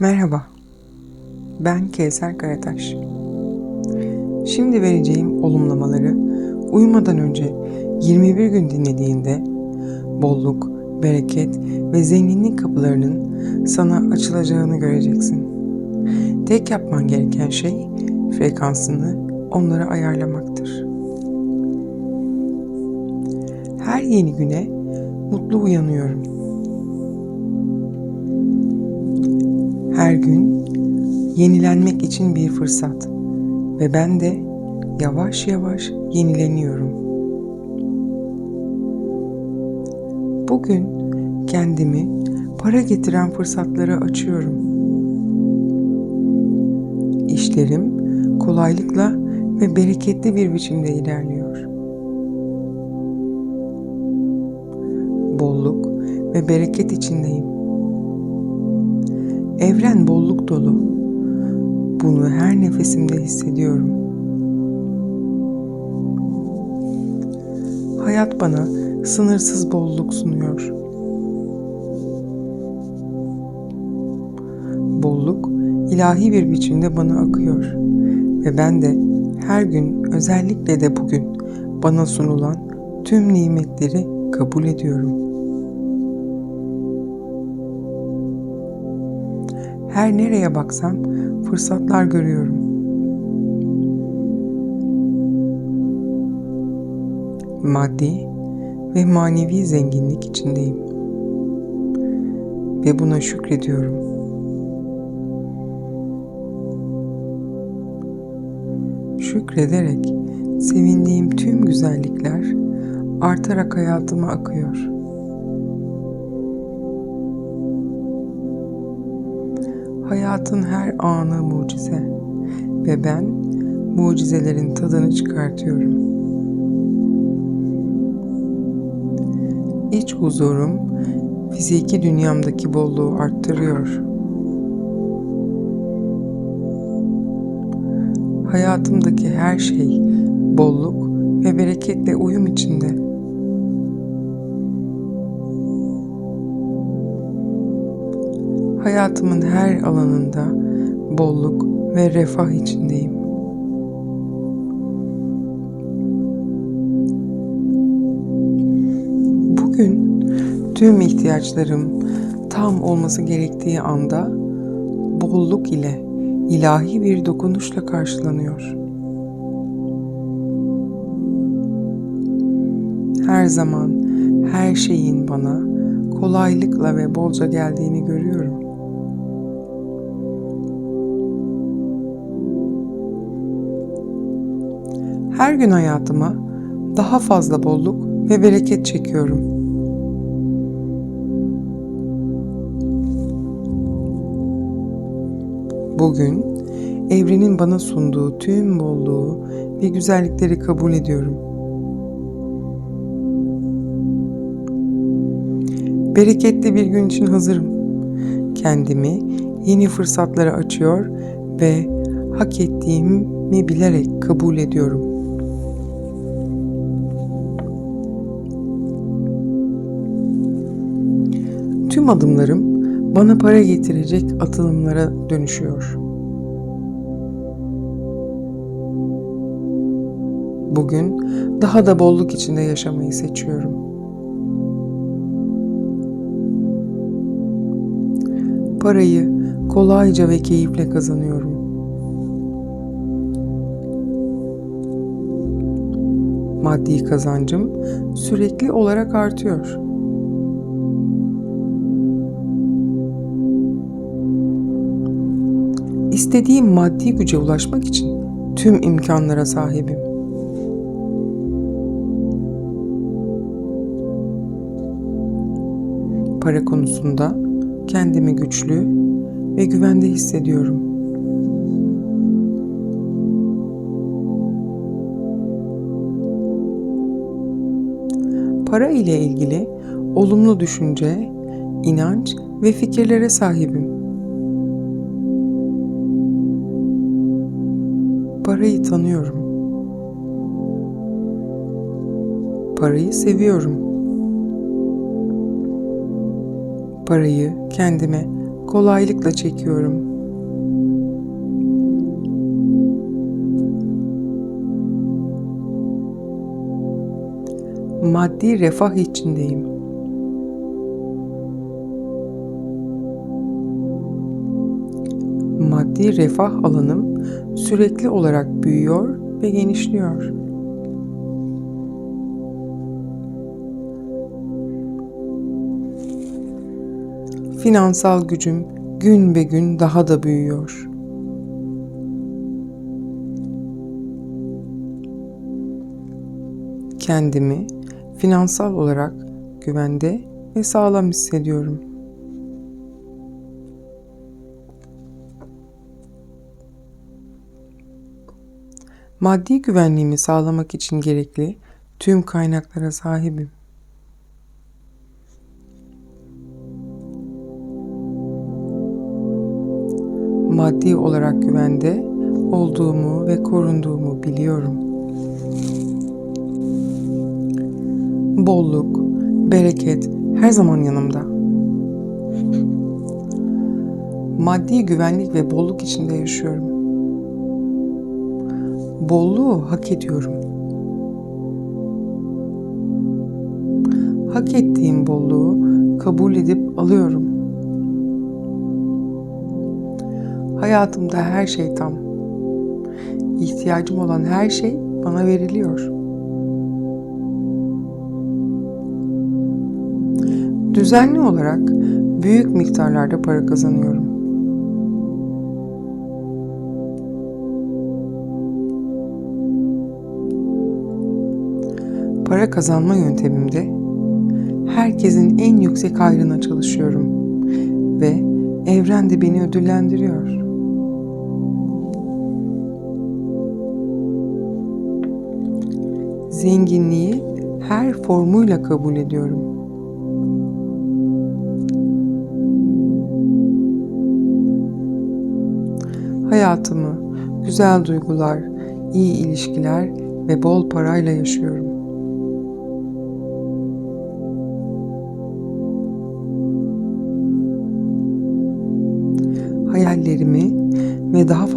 Merhaba, ben Kevser Karataş. Şimdi vereceğim olumlamaları uyumadan önce 21 gün dinlediğinde bolluk, bereket ve zenginlik kapılarının sana açılacağını göreceksin. Tek yapman gereken şey frekansını onlara ayarlamaktır. Her yeni güne mutlu uyanıyorum. Her gün yenilenmek için bir fırsat ve ben de yavaş yavaş yenileniyorum. Bugün kendimi para getiren fırsatlara açıyorum. İşlerim kolaylıkla ve bereketli bir biçimde ilerliyor. Bolluk ve bereket içindeyim. Evren bolluk dolu. Bunu her nefesimde hissediyorum. Hayat bana sınırsız bolluk sunuyor. Bolluk ilahi bir biçimde bana akıyor ve ben de her gün özellikle de bugün bana sunulan tüm nimetleri kabul ediyorum. Her nereye baksam fırsatlar görüyorum. Maddi ve manevi zenginlik içindeyim. Ve buna şükrediyorum. Şükrederek sevindiğim tüm güzellikler artarak hayatıma akıyor. Hayatın her anı mucize ve ben mucizelerin tadını çıkartıyorum. İç huzurum fiziki dünyamdaki bolluğu arttırıyor. Hayatımdaki her şey bolluk ve bereketle uyum içinde. Hayatımın her alanında bolluk ve refah içindeyim. Bugün tüm ihtiyaçlarım tam olması gerektiği anda bolluk ile ilahi bir dokunuşla karşılanıyor. Her zaman her şeyin bana kolaylıkla ve bolca geldiğini görüyorum. Her gün hayatıma daha fazla bolluk ve bereket çekiyorum. Bugün evrenin bana sunduğu tüm bolluğu ve güzellikleri kabul ediyorum. Bereketli bir gün için hazırım. Kendimi yeni fırsatlara açıyor ve hak ettiğimi bilerek kabul ediyorum. Tüm adımlarım bana para getirecek atılımlara dönüşüyor. Bugün daha da bolluk içinde yaşamayı seçiyorum. Parayı kolayca ve keyifle kazanıyorum. Maddi kazancım sürekli olarak artıyor. İstediğim maddi güce ulaşmak için tüm imkanlara sahibim. Para konusunda kendimi güçlü ve güvende hissediyorum. Para ile ilgili olumlu düşünce, inanç ve fikirlere sahibim. Parayı tanıyorum. Parayı seviyorum. Parayı kendime kolaylıkla çekiyorum. Maddi refah içindeyim. Maddi refah alanım sürekli olarak büyüyor ve genişliyor. Finansal gücüm gün be gün daha da büyüyor. Kendimi finansal olarak güvende ve sağlam hissediyorum. Maddi güvenliğimi sağlamak için gerekli tüm kaynaklara sahibim. Maddi olarak güvende olduğumu ve korunduğumu biliyorum. Bolluk, bereket her zaman yanımda. Maddi güvenlik ve bolluk içinde yaşıyorum. Bolluğu hak ediyorum. Hak ettiğim bolluğu kabul edip alıyorum. Hayatımda her şey tam. İhtiyacım olan her şey bana veriliyor. Düzenli olarak büyük miktarlarda para kazanıyorum. Para kazanma yöntemimde herkesin en yüksek hayrına çalışıyorum ve evren de beni ödüllendiriyor. Zenginliği her formuyla kabul ediyorum. Hayatımı güzel duygular, iyi ilişkiler ve bol parayla yaşıyorum.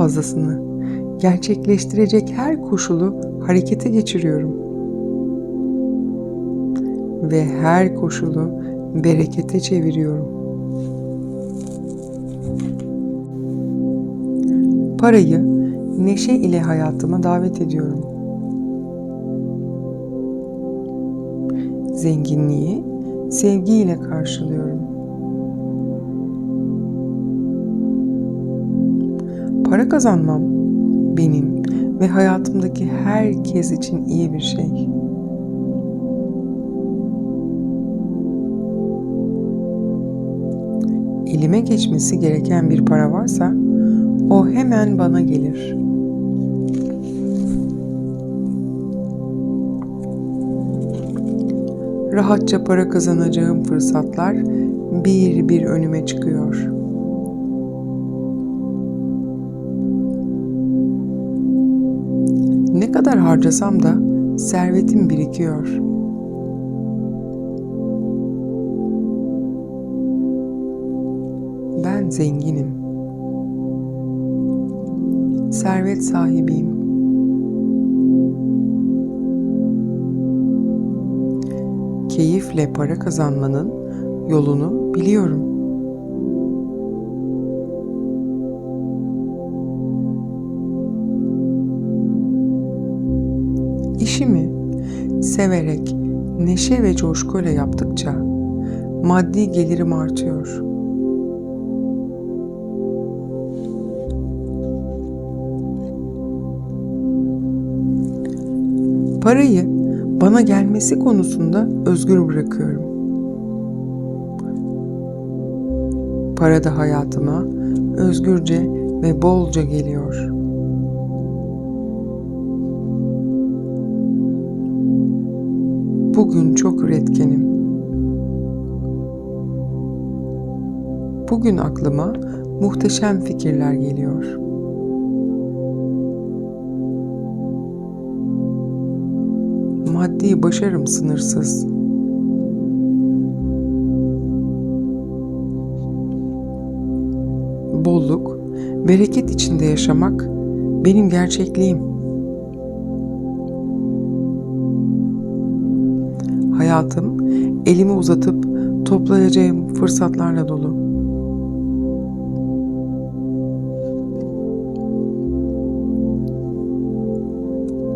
Fazlasını gerçekleştirecek her koşulu harekete geçiriyorum. Ve her koşulu berekete çeviriyorum. Parayı neşe ile hayatıma davet ediyorum. Zenginliği sevgiyle karşılıyorum. Para kazanmam benim ve hayatımdaki herkes için iyi bir şey. Elime geçmesi gereken bir para varsa o hemen bana gelir. Rahatça para kazanacağım fırsatlar bir bir önüme çıkıyor. Kadar harcasam da servetim birikiyor. Ben zenginim. Servet sahibiyim. Keyifle para kazanmanın yolunu biliyorum. İşimi severek, neşe ve coşkuyla yaptıkça maddi gelirim artıyor. Parayı bana gelmesi konusunda özgür bırakıyorum. Para da hayatıma özgürce ve bolca geliyor. Bugün çok üretkenim. Bugün aklıma muhteşem fikirler geliyor. Maddi başarım sınırsız. bolluk, bereket içinde yaşamak benim gerçekliğim. Hayatım elimi uzatıp toplayacağım fırsatlarla dolu.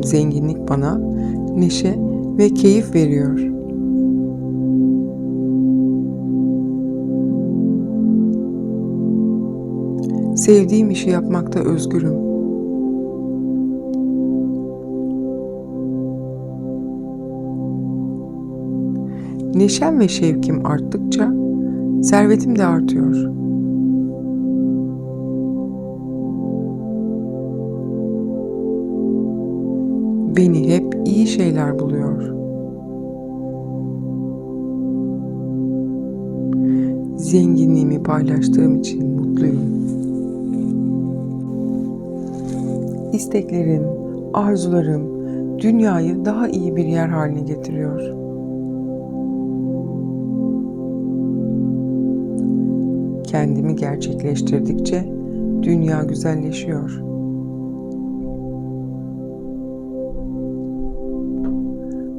Zenginlik bana neşe ve keyif veriyor. Sevdiğim işi yapmakta özgürüm. Neşem ve şevkim arttıkça servetim de artıyor. Beni hep iyi şeyler buluyor. Zenginliğimi paylaştığım için mutluyum. İsteklerim, arzularım dünyayı daha iyi bir yer haline getiriyor. Kendimi gerçekleştirdikçe dünya güzelleşiyor.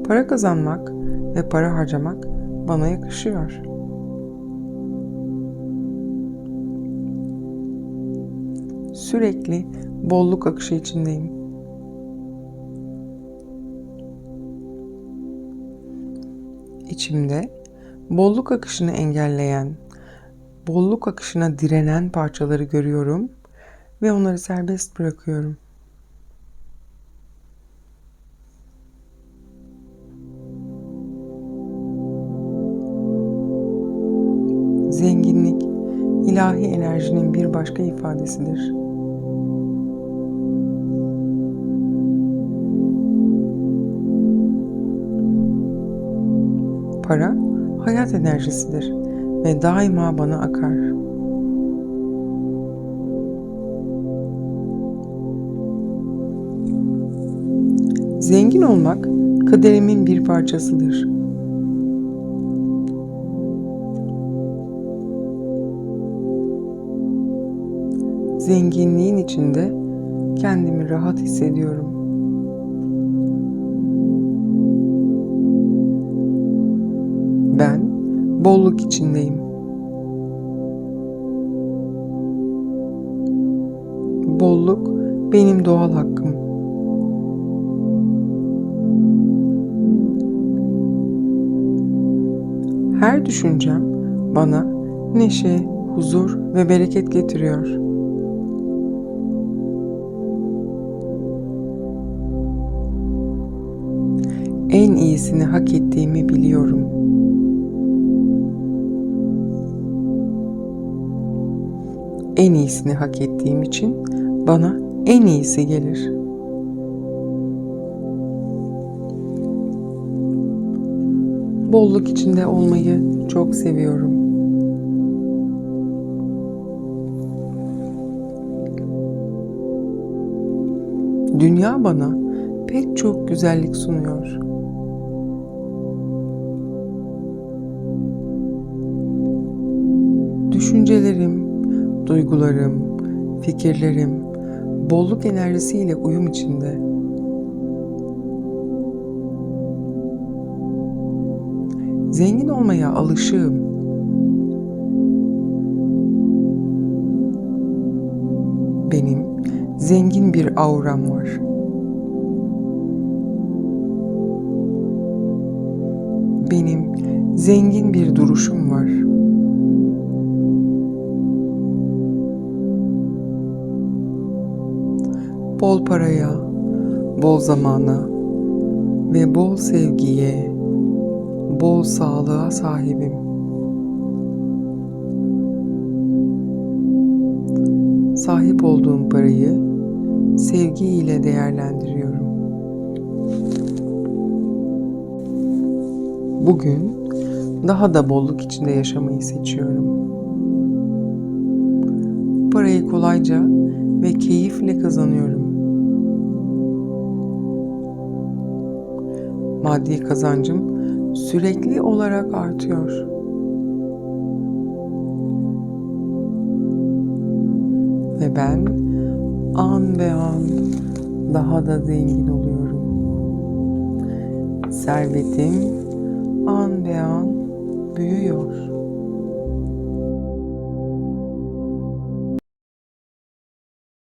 Para kazanmak ve para harcamak bana yakışıyor. Sürekli bolluk akışı içindeyim. İçimde bolluk akışını engelleyen, bolluk akışına direnen parçaları görüyorum ve onları serbest bırakıyorum. Zenginlik ilahi enerjinin bir başka ifadesidir. Para hayat enerjisidir ve daima bana akar. Zengin olmak kaderimin bir parçasıdır. Zenginliğin içinde kendimi rahat hissediyorum. Bolluk içindeyim. Bolluk benim doğal hakkım. Her düşüncem bana neşe, huzur ve bereket getiriyor. İyisini hak ettiğim için bana en iyisi gelir. Bolluk içinde olmayı çok seviyorum. Dünya bana pek çok güzellik sunuyor. Duygularım, fikirlerim bolluk enerjisiyle uyum içinde. Zengin olmaya alışığım. Benim zengin bir auram var. Benim zengin bir duruşum var. Bol paraya, bol zamana ve bol sevgiye, bol sağlığa sahibim. Sahip olduğum parayı sevgiyle değerlendiriyorum. Bugün daha da bolluk içinde yaşamayı seçiyorum. Parayı kolayca ve keyifle kazanıyorum. Maddi kazancım sürekli olarak artıyor. ve ben an be an daha da zengin oluyorum. Servetim an be an büyüyor.